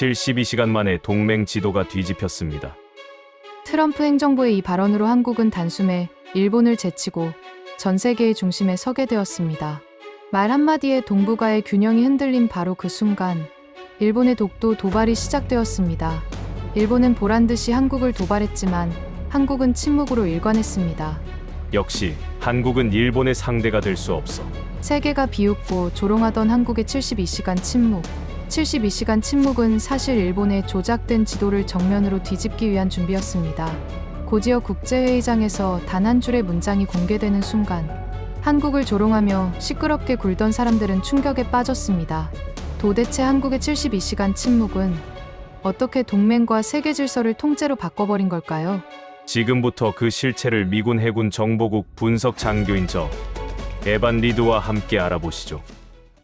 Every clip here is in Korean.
72시간 만에 동맹 지도가 뒤집혔습니다. 트럼프 행정부의 이 발언으로 한국은 단숨에 일본을 제치고 전 세계의 중심에 서게 되었습니다. 말 한마디에 동북아의 균형이 흔들린 바로 그 순간 일본의 독도 도발이 시작되었습니다. 일본은 보란 듯이 한국을 도발했지만 한국은 침묵으로 일관했습니다. 역시 한국은 일본의 상대가 될 수 없어. 세계가 비웃고 조롱하던 한국의 72시간 침묵. 72시간 침묵은 사실 일본의 조작된 지도를 정면으로 뒤집기 위한 준비였습니다. 고지어 국제회의장에서 단 한 줄의 문장이 공개되는 순간 한국을 조롱하며 시끄럽게 굴던 사람들은 충격에 빠졌습니다. 도대체 한국의 72시간 침묵은 어떻게 동맹과 세계 질서를 통째로 바꿔버린 걸까요? 지금부터 그 실체를 미군 해군 정보국 분석 장교인 저 에반 리드와 함께 알아보시죠.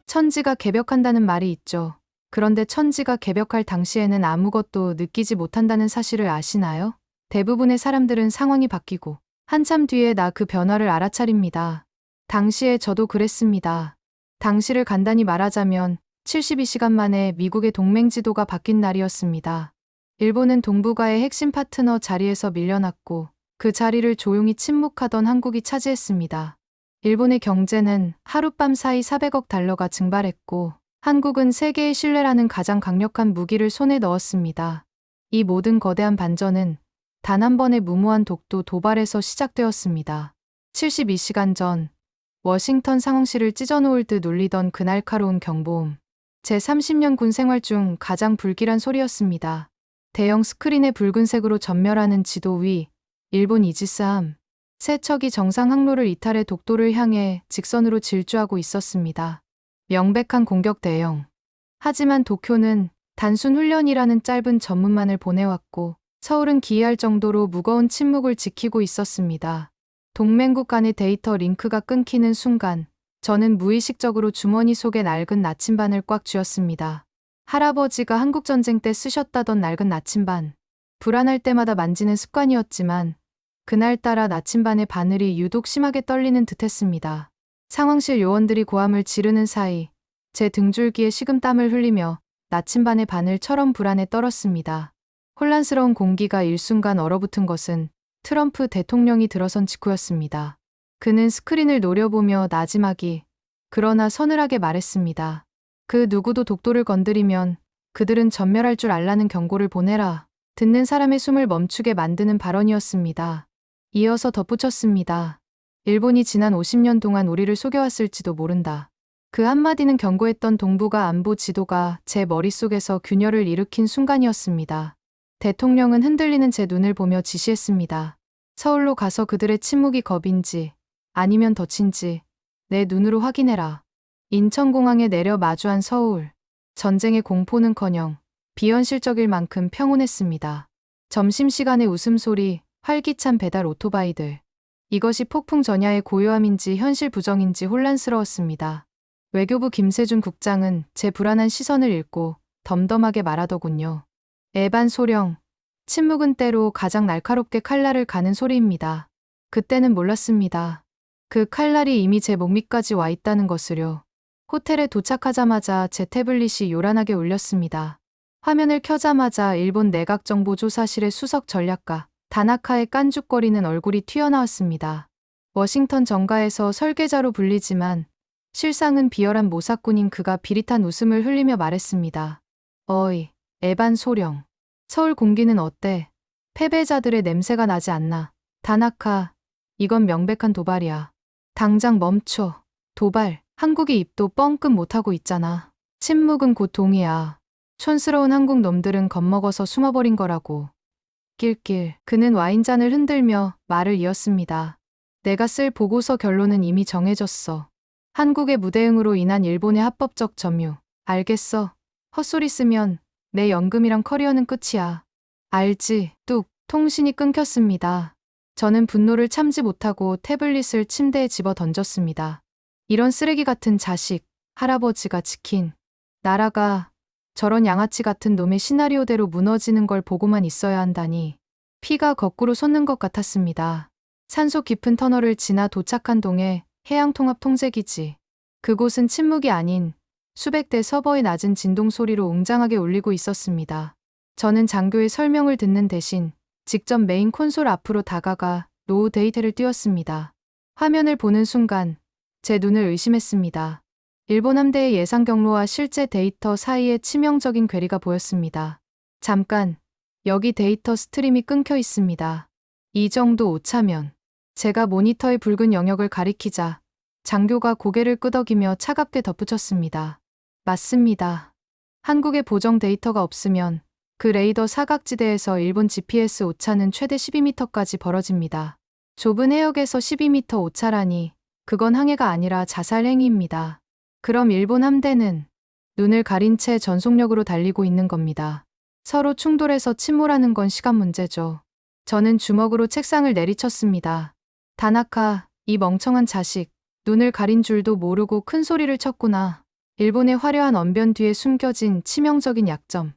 천지가 개벽한다는 말이 있죠. 그런데 천지가 개벽할 당시에는 아무것도 느끼지 못한다는 사실을 아시나요? 대부분의 사람들은 상황이 바뀌고 한참 뒤에 나 그 변화를 알아차립니다. 당시에 저도 그랬습니다. 당시를 간단히 말하자면 72시간 만에 미국의 동맹 지도가 바뀐 날이었습니다. 일본은 동북아의 핵심 파트너 자리에서 밀려났고 그 자리를 조용히 침묵하던 한국이 차지했습니다. 일본의 경제는 하룻밤 사이 400억 달러가 증발했고 한국은 세계의 신뢰라는 가장 강력한 무기를 손에 넣었습니다. 이 모든 거대한 반전은 단 한 번의 무모한 독도 도발에서 시작되었습니다. 72시간 전 워싱턴 상황실을 찢어놓을 듯 울리던 그 날카로운 경보음. 제 30년 군 생활 중 가장 불길한 소리였습니다. 대형 스크린에 붉은색으로 전멸하는 지도 위 일본 이지스함 세 척이 정상 항로를 이탈해 독도를 향해 직선으로 질주하고 있었습니다. 명백한 공격 대형. 하지만 도쿄는 단순 훈련이라는 짧은 전문만을 보내왔고 서울은 기이할 정도로 무거운 침묵을 지키고 있었습니다. 동맹국 간의 데이터 링크가 끊기는 순간 저는 무의식적으로 주머니 속에 낡은 나침반을 꽉 쥐었습니다. 할아버지가 한국전쟁 때 쓰셨다던 낡은 나침반. 불안할 때마다 만지는 습관이었지만 그날따라 나침반의 바늘이 유독 심하게 떨리는 듯 했습니다. 상황실 요원들이 고함을 지르는 사이 제 등줄기에 식은땀을 흘리며 나침반의 바늘처럼 불안에 떨었습니다. 혼란스러운 공기가 일순간 얼어붙은 것은 트럼프 대통령이 들어선 직후였습니다. 그는 스크린을 노려보며 나지막이 그러나 서늘하게 말했습니다. 그 누구도 독도를 건드리면 그들은 전멸할 줄 알라는 경고를 보내라. 듣는 사람의 숨을 멈추게 만드는 발언이었습니다. 이어서 덧붙였습니다. 일본이 지난 50년 동안 우리를 속여왔을지도 모른다. 그 한마디는 경고했던 동북아 안보 지도가 제 머릿속에서 균열을 일으킨 순간이었습니다. 대통령은 흔들리는 제 눈을 보며 지시했습니다. 서울로 가서 그들의 침묵이 겁인지 아니면 덫인지 내 눈으로 확인해라. 인천공항에 내려 마주한 서울. 전쟁의 공포는커녕 비현실적일 만큼 평온했습니다. 점심시간의 웃음소리, 활기찬 배달 오토바이들. 이것이 폭풍 전야의 고요함인지 현실 부정인지 혼란스러웠습니다. 외교부 김세준 국장은 제 불안한 시선을 읽고 덤덤하게 말하더군요. 에반 소령. 침묵은 때로 가장 날카롭게 칼날을 가는 소리입니다. 그때는 몰랐습니다. 그 칼날이 이미 제 목밑까지 와 있다는 것을요. 호텔에 도착하자마자 제 태블릿이 요란하게 울렸습니다. 화면을 켜자마자 일본 내각정보조사실의 수석 전략가 다나카의 깐죽거리는 얼굴이 튀어나왔습니다. 워싱턴 정가에서 설계자로 불리지만 실상은 비열한 모사꾼인 그가 비릿한 웃음을 흘리며 말했습니다. 어이, 에반 소령. 서울 공기는 어때? 패배자들의 냄새가 나지 않나? 다나카, 이건 명백한 도발이야. 당장 멈춰. 도발. 한국이 입도 뻥끗 못하고 있잖아. 침묵은 곧 동이야. 촌스러운 한국 놈들은 겁먹어서 숨어버린 거라고. 낄낄. 그는 와인잔을 흔들며 말을 이었습니다. 내가 쓸 보고서 결론은 이미 정해졌어. 한국의 무대응으로 인한 일본의 합법적 점유. 알겠어. 헛소리 쓰면 내 연금이랑 커리어는 끝이야. 알지, 뚝. 통신이 끊겼습니다. 저는 분노를 참지 못하고 태블릿을 침대에 집어 던졌습니다. 이런 쓰레기 같은 자식, 할아버지가 지킨 나라가 저런 양아치 같은 놈의 시나리오대로 무너지는 걸 보고만 있어야 한다니 피가 거꾸로 솟는 것 같았습니다. 산소 깊은 터널을 지나 도착한 동에 해양통합통제기지. 그곳은 침묵이 아닌 수백 대 서버의 낮은 진동 소리로 웅장하게 울리고 있었습니다. 저는 장교의 설명을 듣는 대신 직접 메인 콘솔 앞으로 다가가 노후 데이터를 띄웠습니다. 화면을 보는 순간 제 눈을 의심했습니다. 일본 함대의 예상 경로와 실제 데이터 사이에 치명적인 괴리가 보였습니다. 잠깐, 여기 데이터 스트림이 끊겨 있습니다. 이 정도 오차면 제가 모니터의 붉은 영역을 가리키자 장교가 고개를 끄덕이며 차갑게 덧붙였습니다. 맞습니다. 한국에 보정 데이터가 없으면 그 레이더 사각지대에서 일본 GPS 오차는 최대 12m까지 벌어집니다. 좁은 해역에서 12m 오차라니 그건 항해가 아니라 자살 행위입니다. 그럼 일본 함대는 눈을 가린 채 전속력으로 달리고 있는 겁니다. 서로 충돌해서 침몰하는 건 시간 문제죠. 저는 주먹으로 책상을 내리쳤습니다. 다나카, 이 멍청한 자식, 눈을 가린 줄도 모르고 큰 소리를 쳤구나. 일본의 화려한 언변 뒤에 숨겨진 치명적인 약점.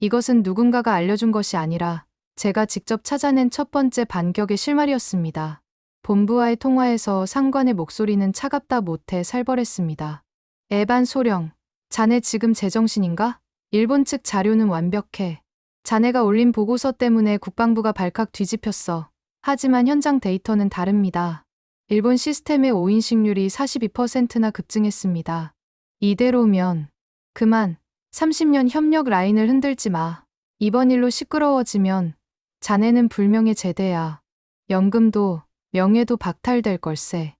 이것은 누군가가 알려준 것이 아니라 제가 직접 찾아낸 첫 번째 반격의 실마리였습니다. 본부와의 통화에서 상관의 목소리는 차갑다 못해 살벌했습니다. 에반 소령, 자네 지금 제정신인가? 일본 측 자료는 완벽해. 자네가 올린 보고서 때문에 국방부가 발칵 뒤집혔어. 하지만 현장 데이터는 다릅니다. 일본 시스템의 오인식률이 42%나 급증했습니다. 이대로면 그만 30년 협력 라인을 흔들지 마. 이번 일로 시끄러워지면 자네는 불명예 제대야. 연금도 명예도 박탈될 걸세.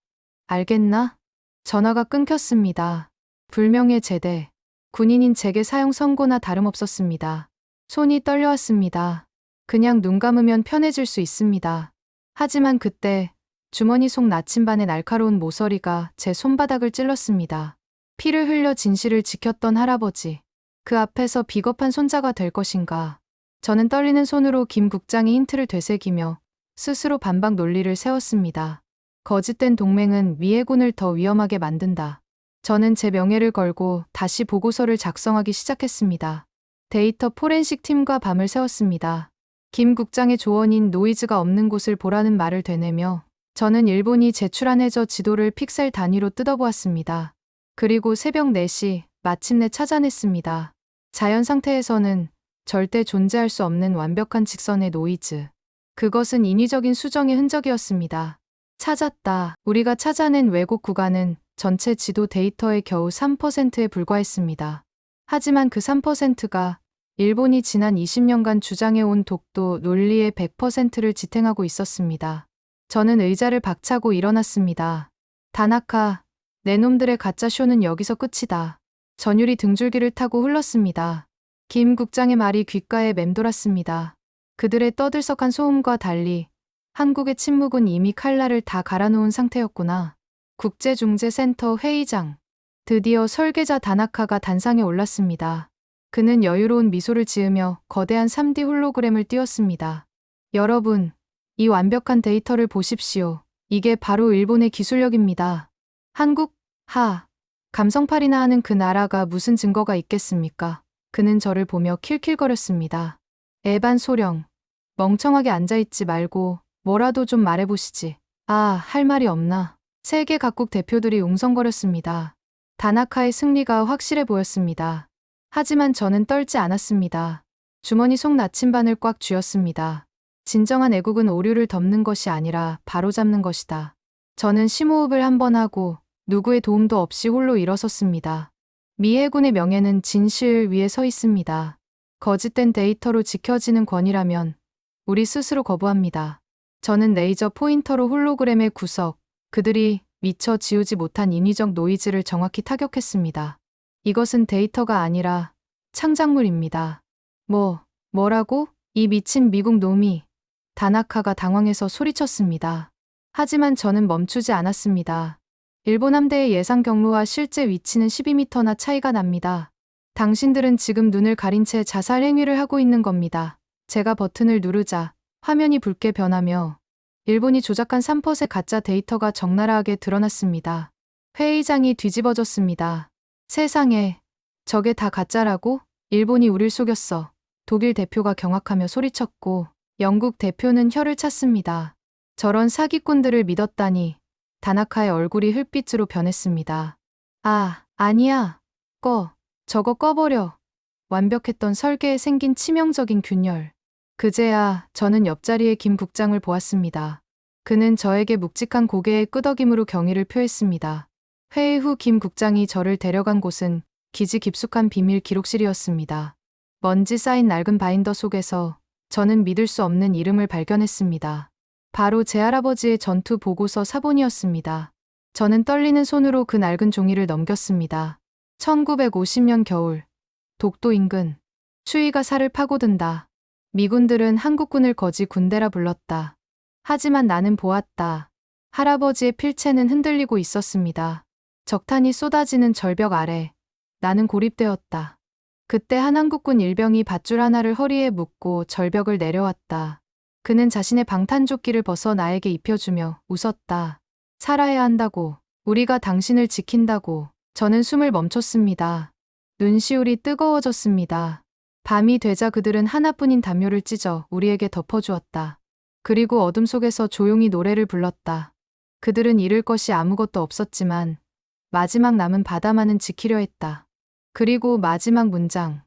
알겠나? 전화가 끊겼습니다. 불명예 제대. 군인인 제게 사형 선고나 다름없었습니다. 손이 떨려왔습니다. 그냥 눈 감으면 편해질 수 있습니다. 하지만 그때 주머니 속 나침반의 날카로운 모서리가 제 손바닥을 찔렀습니다. 피를 흘려 진실을 지켰던 할아버지. 그 앞에서 비겁한 손자가 될 것인가. 저는 떨리는 손으로 김 국장의 힌트를 되새기며 스스로 반박 논리를 세웠습니다. 거짓된 동맹은 미해군을 더 위험하게 만든다. 저는 제 명예를 걸고 다시 보고서를 작성하기 시작했습니다. 데이터 포렌식 팀과 밤을 새웠습니다. 김 국장의 조언인 노이즈가 없는 곳을 보라는 말을 되뇌며 저는 일본이 제출한 해저 지도를 픽셀 단위로 뜯어보았습니다. 그리고 새벽 4시 마침내 찾아냈습니다. 자연 상태에서는 절대 존재할 수 없는 완벽한 직선의 노이즈. 그것은 인위적인 수정의 흔적이었습니다. 찾았다. 우리가 찾아낸 왜곡 구간은 전체 지도 데이터의 겨우 3%에 불과했습니다. 하지만 그 3%가 일본이 지난 20년간 주장해온 독도 논리의 100%를 지탱하고 있었습니다. 저는 의자를 박차고 일어났습니다. 다나카, 내 놈들의 가짜 쇼는 여기서 끝이다. 전율이 등줄기를 타고 흘렀습니다. 김 국장의 말이 귓가에 맴돌았습니다. 그들의 떠들썩한 소음과 달리 한국의 침묵은 이미 칼날을 다 갈아놓은 상태였구나. 국제중재센터 회의장. 드디어 설계자 다나카가 단상에 올랐습니다. 그는 여유로운 미소를 지으며 거대한 3D 홀로그램을 띄웠습니다. 여러분, 이 완벽한 데이터를 보십시오. 이게 바로 일본의 기술력입니다. 한국, 하, 감성팔이나 하는 그 나라가 무슨 증거가 있겠습니까? 그는 저를 보며 킬킬거렸습니다. 에반 소령, 멍청하게 앉아있지 말고 뭐라도 좀 말해보시지. 아, 할 말이 없나. 세계 각국 대표들이 웅성거렸습니다. 다나카의 승리가 확실해 보였습니다. 하지만 저는 떨지 않았습니다. 주머니 속 나침반을 꽉 쥐었습니다. 진정한 애국은 오류를 덮는 것이 아니라 바로잡는 것이다. 저는 심호흡을 한 번 하고 누구의 도움도 없이 홀로 일어섰습니다. 미 해군의 명예는 진실 위에 서 있습니다. 거짓된 데이터로 지켜지는 권위라면 우리 스스로 거부합니다. 저는 레이저 포인터로 홀로그램의 구석, 그들이 미처 지우지 못한 인위적 노이즈를 정확히 타격했습니다. 이것은 데이터가 아니라 창작물입니다. 뭐, 뭐라고? 이 미친 미국 놈이. 다나카가 당황해서 소리쳤습니다. 하지만 저는 멈추지 않았습니다. 일본 함대의 예상 경로와 실제 위치는 12m나 차이가 납니다. 당신들은 지금 눈을 가린 채 자살 행위를 하고 있는 겁니다. 제가 버튼을 누르자 화면이 붉게 변하며 일본이 조작한 3% 가짜 데이터가 적나라하게 드러났습니다. 회의장이 뒤집어졌습니다. 세상에, 저게 다 가짜라고? 일본이 우릴 속였어. 독일 대표가 경악하며 소리쳤고, 영국 대표는 혀를 찼습니다. 저런 사기꾼들을 믿었다니, 다나카의 얼굴이 흙빛으로 변했습니다. 아, 아니야. 꺼. 저거 꺼버려. 완벽했던 설계에 생긴 치명적인 균열. 그제야 저는 옆자리에 김 국장을 보았습니다. 그는 저에게 묵직한 고개의 끄덕임으로 경의를 표했습니다. 회의 후 김 국장이 저를 데려간 곳은 기지 깊숙한 비밀 기록실이었습니다. 먼지 쌓인 낡은 바인더 속에서 저는 믿을 수 없는 이름을 발견했습니다. 바로 제 할아버지의 전투 보고서 사본이었습니다. 저는 떨리는 손으로 그 낡은 종이를 넘겼습니다. 1950년 겨울, 독도 인근, 추위가 살을 파고든다. 미군들은 한국군을 거지 군대라 불렀다. 하지만 나는 보았다. 할아버지의 필체는 흔들리고 있었습니다. 적탄이 쏟아지는 절벽 아래 나는 고립되었다. 그때 한 한국군 일병이 밧줄 하나를 허리에 묶고 절벽을 내려왔다. 그는 자신의 방탄조끼를 벗어 나에게 입혀주며 웃었다. 살아야 한다고, 우리가 당신을 지킨다고, 저는 숨을 멈췄습니다. 눈시울이 뜨거워졌습니다. 밤이 되자 그들은 하나뿐인 담요를 찢어 우리에게 덮어주었다. 그리고 어둠 속에서 조용히 노래를 불렀다. 그들은 잃을 것이 아무것도 없었지만 마지막 남은 바다만은 지키려 했다. 그리고 마지막 문장.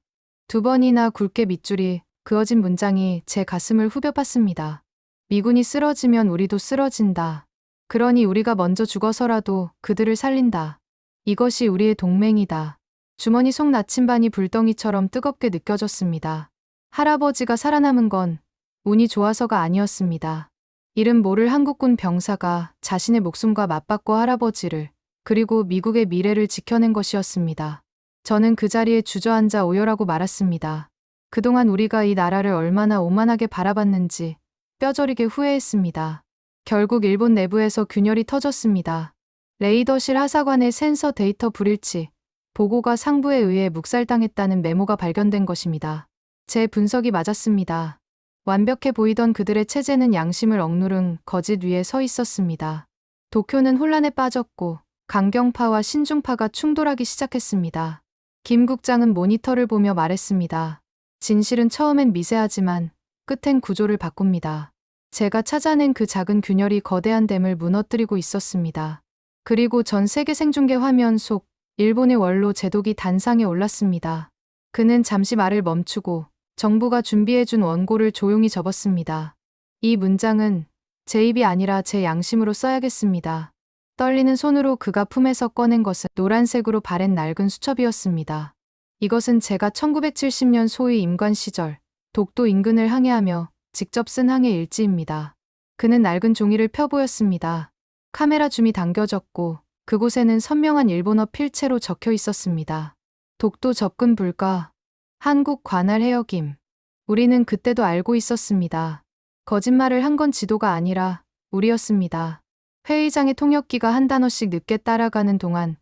두 번이나 굵게 밑줄이 그어진 문장이 제 가슴을 후벼팠습니다. 미군이 쓰러지면 우리도 쓰러진다. 그러니 우리가 먼저 죽어서라도 그들을 살린다. 이것이 우리의 동맹이다. 주머니 속 나침반이 불덩이처럼 뜨겁게 느껴졌습니다. 할아버지가 살아남은 건 운이 좋아서가 아니었습니다. 이름 모를 한국군 병사가 자신의 목숨과 맞받고 할아버지를 그리고 미국의 미래를 지켜낸 것이었습니다. 저는 그 자리에 주저앉아 오열하고 말았습니다. 그동안 우리가 이 나라를 얼마나 오만하게 바라봤는지 뼈저리게 후회했습니다. 결국 일본 내부에서 균열이 터졌습니다. 레이더실 하사관의 센서 데이터 불일치, 보고가 상부에 의해 묵살당했다는 메모가 발견된 것입니다. 제 분석이 맞았습니다. 완벽해 보이던 그들의 체제는 양심을 억누른 거짓 위에 서 있었습니다. 도쿄는 혼란에 빠졌고 강경파와 신중파가 충돌하기 시작했습니다. 김 국장은 모니터를 보며 말했습니다. 진실은 처음엔 미세하지만 끝엔 구조를 바꿉니다. 제가 찾아낸 그 작은 균열이 거대한 댐을 무너뜨리고 있었습니다. 그리고 전 세계 생중계 화면 속 일본의 원로 제독이 단상에 올랐습니다. 그는 잠시 말을 멈추고 정부가 준비해준 원고를 조용히 접었습니다. 이 문장은 제 입이 아니라 제 양심으로 써야겠습니다. 떨리는 손으로 그가 품에서 꺼낸 것은 노란색으로 바랜 낡은 수첩이었습니다. 이것은 제가 1970년 소위 임관 시절 독도 인근을 항해하며 직접 쓴 항해 일지입니다. 그는 낡은 종이를 펴보였습니다. 카메라 줌이 당겨졌고 그곳에는 선명한 일본어 필체로 적혀 있었습니다. 독도 접근 불가. 한국 관할 해역임. 우리는 그때도 알고 있었습니다. 거짓말을 한 건 지도가 아니라 우리였습니다. 회의장의 통역기가 한 단어씩 늦게 따라가는 동안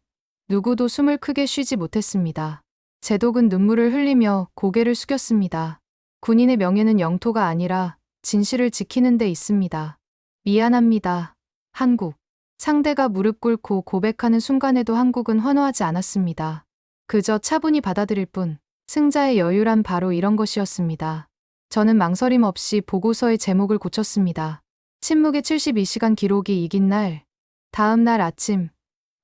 누구도 숨을 크게 쉬지 못했습니다. 제독은 눈물을 흘리며 고개를 숙였습니다. 군인의 명예는 영토가 아니라 진실을 지키는 데 있습니다. 미안합니다. 한국. 상대가 무릎 꿇고 고백하는 순간에도 한국은 환호하지 않았습니다. 그저 차분히 받아들일 뿐 승자의 여유란 바로 이런 것이었습니다. 저는 망설임 없이 보고서의 제목을 고쳤습니다. 침묵의 72시간 기록이 이긴 날, 다음 날 아침,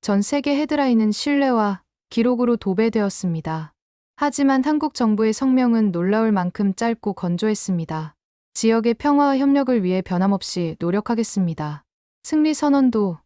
전 세계 헤드라인은 신뢰와 기록으로 도배되었습니다. 하지만 한국 정부의 성명은 놀라울 만큼 짧고 건조했습니다. 지역의 평화와 협력을 위해 변함없이 노력하겠습니다. 승리 선언도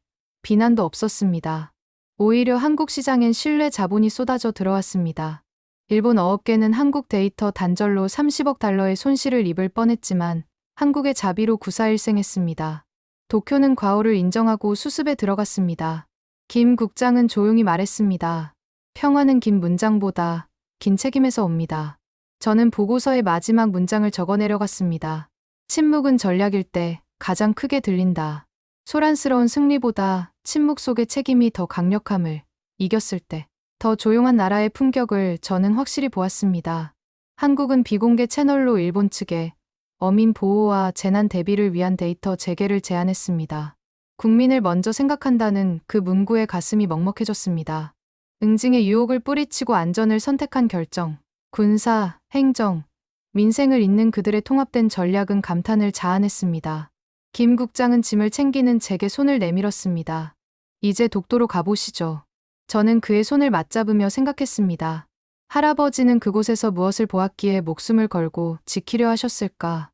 비난도 없었습니다. 오히려 한국 시장엔 신뢰 자본이 쏟아져 들어왔습니다. 일본 어업계는 한국 데이터 단절로 30억 달러의 손실을 입을 뻔했지만 한국의 자비로 구사일생했습니다. 도쿄는 과오를 인정하고 수습에 들어갔습니다. 김 국장은 조용히 말했습니다. 평화는 긴 문장보다 긴 책임에서 옵니다. 저는 보고서의 마지막 문장을 적어 내려갔습니다. 침묵은 전략일 때 가장 크게 들린다. 소란스러운 승리보다 침묵 속의 책임이 더 강력함을 이겼을 때 더 조용한 나라의 품격을 저는 확실히 보았습니다. 한국은 비공개 채널로 일본 측에 어민 보호와 재난 대비를 위한 데이터 재개를 제안했습니다. 국민을 먼저 생각한다는 그 문구에 가슴이 먹먹해졌습니다. 응징의 유혹을 뿌리치고 안전을 선택한 결정, 군사, 행정, 민생을 잇는 그들의 통합된 전략은 감탄을 자아냈습니다. 김 국장은 짐을 챙기는 제게 손을 내밀었습니다. 이제 독도로 가보시죠. 저는 그의 손을 맞잡으며 생각했습니다. 할아버지는 그곳에서 무엇을 보았기에 목숨을 걸고 지키려 하셨을까?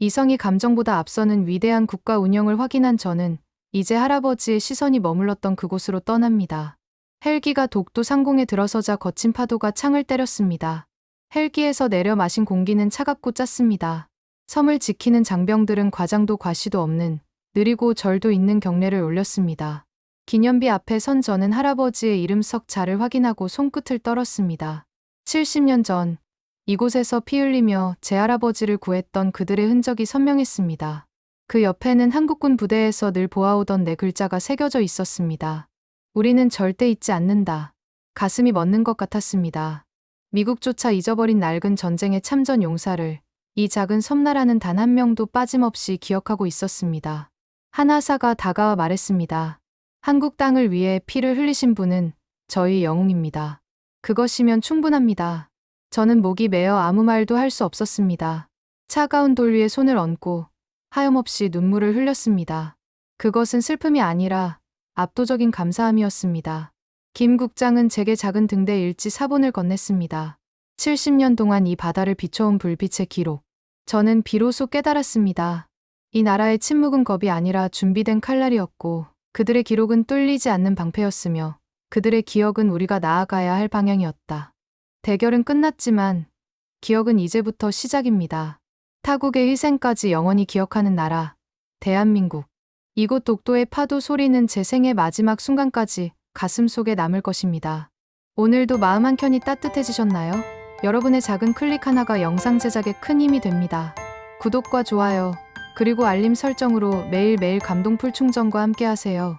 이성이 감정보다 앞서는 위대한 국가 운영을 확인한 저는 이제 할아버지의 시선이 머물렀던 그곳으로 떠납니다. 헬기가 독도 상공에 들어서자 거친 파도가 창을 때렸습니다. 헬기에서 내려 마신 공기는 차갑고 짰습니다. 섬을 지키는 장병들은 과장도 과시도 없는 느리고 절도 있는 경례를 올렸습니다. 기념비 앞에 선 저는 할아버지의 이름 석 자를 확인하고 손끝을 떨었습니다. 70년 전 이곳에서 피 흘리며 제 할아버지를 구했던 그들의 흔적이 선명했습니다. 그 옆에는 한국군 부대에서 늘 보아오던 네 글자가 새겨져 있었습니다. 우리는 절대 잊지 않는다. 가슴이 멎는 것 같았습니다. 미국조차 잊어버린 낡은 전쟁의 참전 용사를 이 작은 섬나라는 단 한 명도 빠짐없이 기억하고 있었습니다. 하나사가 다가와 말했습니다. 한국 땅을 위해 피를 흘리신 분은 저희 영웅입니다. 그것이면 충분합니다. 저는 목이 메어 아무 말도 할 수 없었습니다. 차가운 돌 위에 손을 얹고 하염없이 눈물을 흘렸습니다. 그것은 슬픔이 아니라 압도적인 감사함이었습니다. 김 국장은 제게 작은 등대 일지 사본을 건넸습니다. 70년 동안 이 바다를 비춰온 불빛의 기록. 저는 비로소 깨달았습니다. 이 나라의 침묵은 겁이 아니라 준비된 칼날이었고 그들의 기록은 뚫리지 않는 방패였으며 그들의 기억은 우리가 나아가야 할 방향이었다. 대결은 끝났지만 기억은 이제부터 시작입니다. 타국의 희생까지 영원히 기억하는 나라, 대한민국. 이곳 독도의 파도 소리는 제 생의 마지막 순간까지 가슴 속에 남을 것입니다. 오늘도 마음 한켠이 따뜻해지셨나요? 여러분의 작은 클릭 하나가 영상 제작에 큰 힘이 됩니다. 구독과 좋아요, 그리고 알림 설정으로 매일매일 감동풀 충전과 함께 하세요.